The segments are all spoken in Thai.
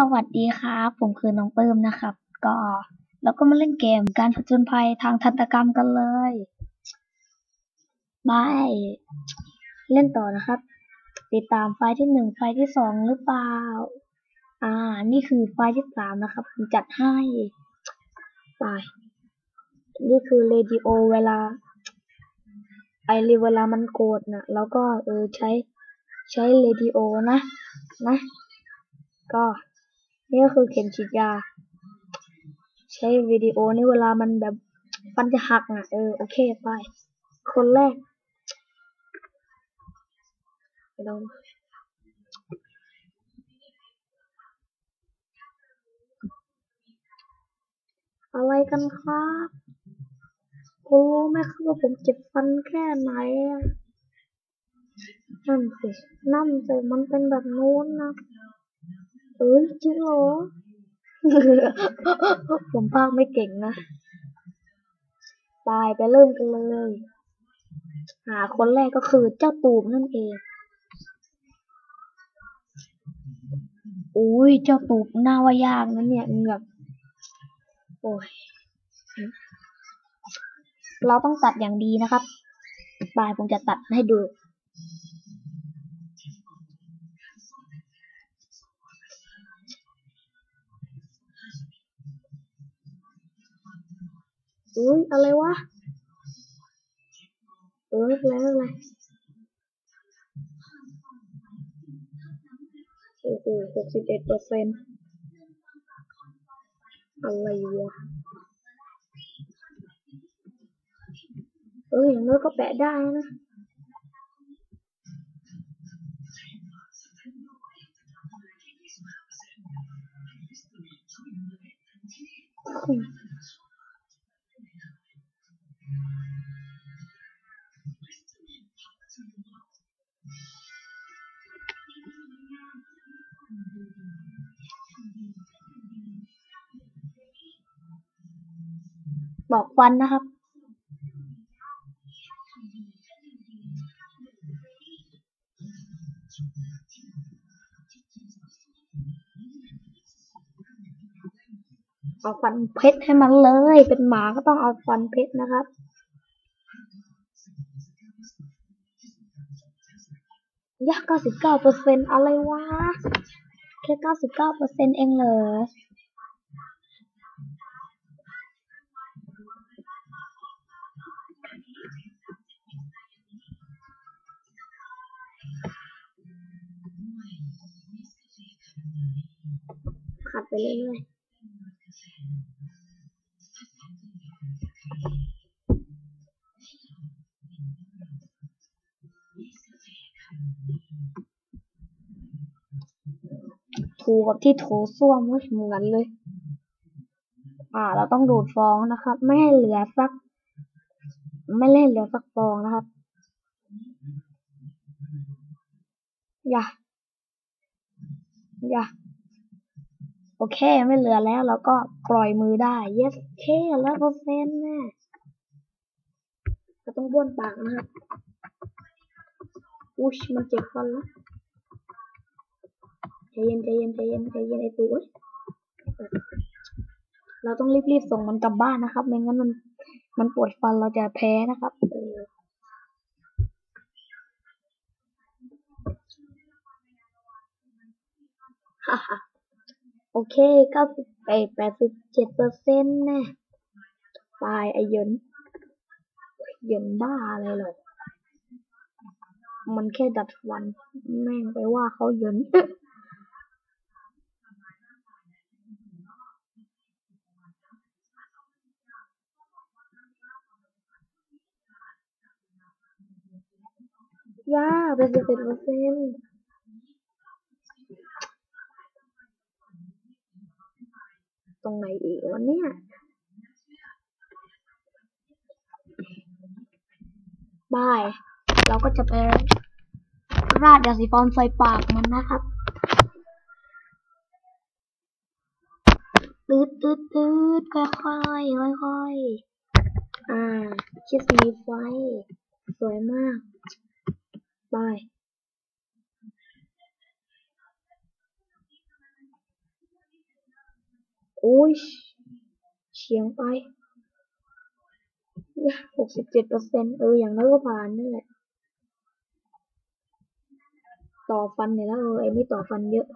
สวัสดีครับ ผมคือน้องเปิ้มนะครับ ก็เราก็มาเล่นเกมการผจญภัยทางทันตกรรมกันเลยบายเล่นต่อนะครับ ติดตามไฟล์ที่หนึ่งไฟล์ที่สองหรือเปล่า อ่า นี่คือไฟล์ที่สามนะครับ ผมจัดให้ไปนี่คือเรดิโอเวลา ไอรีเวลามันโกรธนะแล้วก็เออใช้ใช้เรดิโอนะ นะ ก็ นี่ก็คือเข็มฉีดยา ใช้วิดีโอนี่เวลามันแบบฟันจะหักอะ เออ โอเคไป คนแรกเราอะไรกันครับคุณรู้ไหมครับว่าผมเจ็บฟันแค่ไหนอะนั่นสิ นั่นสิ มันเป็นแบบนู้นนะ เอ้ยจริงเหรอ ผมพากไม่เก่งนะไปไปเริ่มกันเลย หาคนแรกก็คือเจ้าตูบนั่นเอง อุ้ยเจ้าตูบน่าว่ายากนะเนี่ยแบบโอ้ย เราต้องตัดอย่างดีนะครับบายผมจะตัดให้ดู อุ้ย อะไรวะ เออแล้วอะไรโอ้โหหกสิบเอ็ดเปอร์เซ็นต์อะไรวะเอออย่างน้อยก็แปะได้นะ บอกฟันนะครับ เอาฟันเพชรให้มันเลย เป็นหมาก็ต้องเอาฟันเพชรนะครับยากเก้าสิบเก้าเปอร์เซ็นอะไรวะ แค่เก้าสิบเก้าเปอร์เซ็นเองเหรอ เรื่อยๆถูกับที่โถส้วมไม่เหมือนเลย อ่า เราต้องดูดฟองนะครับ ไม่ให้เหลือสัก ไม่ให้เหลือสักฟองนะครับ อย่าอย่า โอเค ไม่เหลือแล้วเราก็ปล่อยมือได้ yes โอเคร้อยเปอร์เซ็นต์แน่เราต้องบ้วนปากนะครับอุ้ยมันเจ็บฟันแล้วใจเย็นใจเย็นใจเย็นใจเย็นไอ้ตัวเราต้องรีบๆส่งมันกลับบ้านนะครับ ไม่งั้นมันมันปวดฟันเราจะแพ้นะครับฮ่าฮ่า โอเคเก้าสิบไปแปดสิบเจ็ดเปอร์เซ็นต์น่ตายไอเยินเยินบ้าอะไรหรอกมันแค่ดัดฟัน แม่งไปว่าเขาเยินย่าเป็นสิบเอ็ดเปอร์เซ็นต์ตรง ไหนอีกวะเนี่ย บาย เราก็จะไปราดยาสีฟันใส่ปากมันนะครับตืดตืดตืดค่อยค่อยค่อยค่อยอ่าคิสมีไฟ สวยมาก บาย อ้ยเฉียงไปหกสิบเจ็ดเปอร์เซ็นเออ อย่างน้อยก็ผ่านนั่นแหละ ต่อฟันเนี่ยแล้วเออไอ้นี่ต่อฟันเยอะ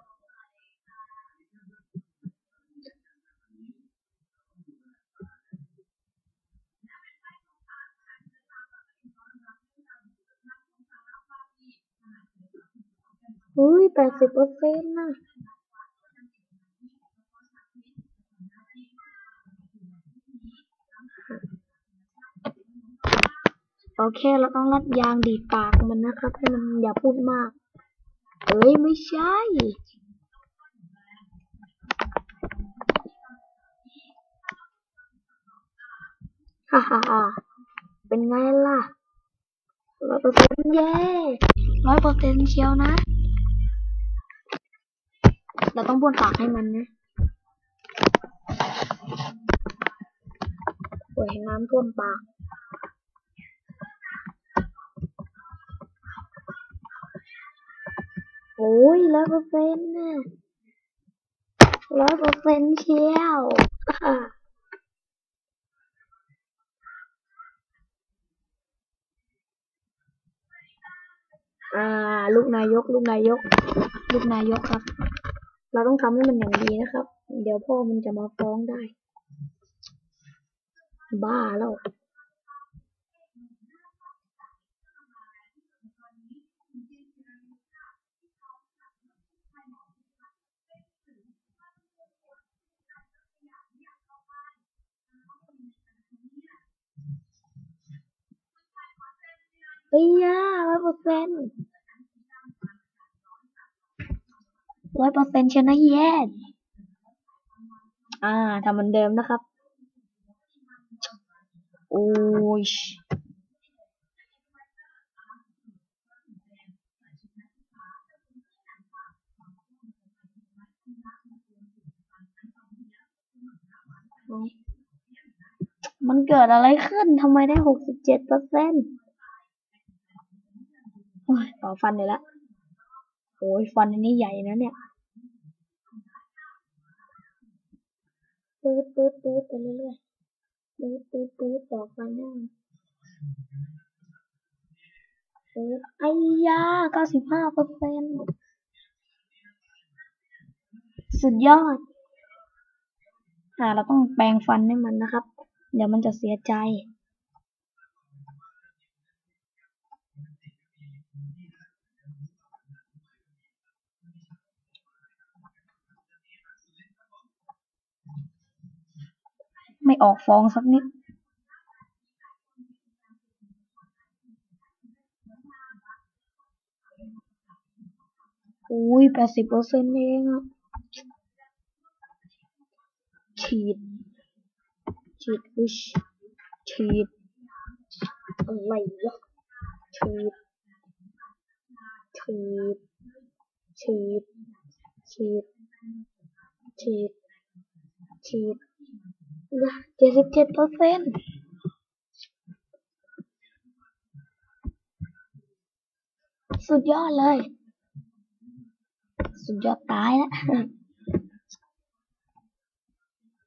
อุ้ยแปดสิบเปอร์เซ็นต์นะ โอเค เราต้องรัดยางดีปากมันนะครับให้มันอย่าพูดมาก เอ้ย ไม่ใช่ ฮ่าฮ่าฮ่าเป็นไงล่ะร้อยเปอร์เซ็นต์เย้ร้อยเปอร์เซ็นต์เชียวนะ เราต้องบ้วนปากให้มันนะโอ้ยน้ำท่วมปาก โอ้ยร้อยเปอร์เซ็นต์นะร้อยเปอร์เซ็นต์เชียวอ่าอ่า ลูกนายก ลูกนายก ลูกนายกครับ เราต้องทำให้มันอย่างดีนะครับ เดี๋ยวพ่อมันจะมาฟ้องได้ บ้าแล้ว เอ้ยร้อยเปอร์เซ็นต์ร้อยเปอร์เซ็นต์ชนะเย็นอ่าทำเหมือนเดิมนะครับ โอ้ยมันเกิดอะไรขึ้นทำไมได้หกสิบเจ็ดเปอร์เซ็นต์ ต่อฟันเลยละโอ้ยฟันอันนี้ใหญ่นะเนี่ยปื๊ดปื๊ดปื๊ดไปเรื่อยๆปื๊ดปื๊ดปื๊ดต่อฟันได้ปื๊ดไอ้ยาเก้าสิบห้าเปอร์เซ็นต์สุดยอด อ่า เราต้องแปรงฟันให้มันนะครับ เดี๋ยวมันจะเสียใจ ไม่ ออกฟองสักนิด อุ้ยแปดสิบเปอร์เซ็นต์เองอะฉีด ฉีดวิชฉีดอะไรวะฉีดฉีดฉีดฉีดฉีดฉีด เจ็ดสิบเจ็ดเปอร์เซ็นต์สุดยอดเลย สุดยอดตายแล้ว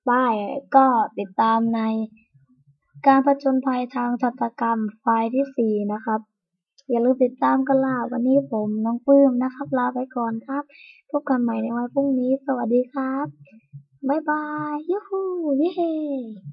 ป้ายก็ติดตามในการผจญภัยทางทัตกรรมไฟล์ที่สี่นะครับ อย่าลืมติดตามกันล่ะวันนี้ผมน้องปื้มนะครับ ลาไปก่อนครับ พบกันใหม่ในวันพรุ่งนี้ สวัสดีครับ บ๊ายบายยูฮูเย้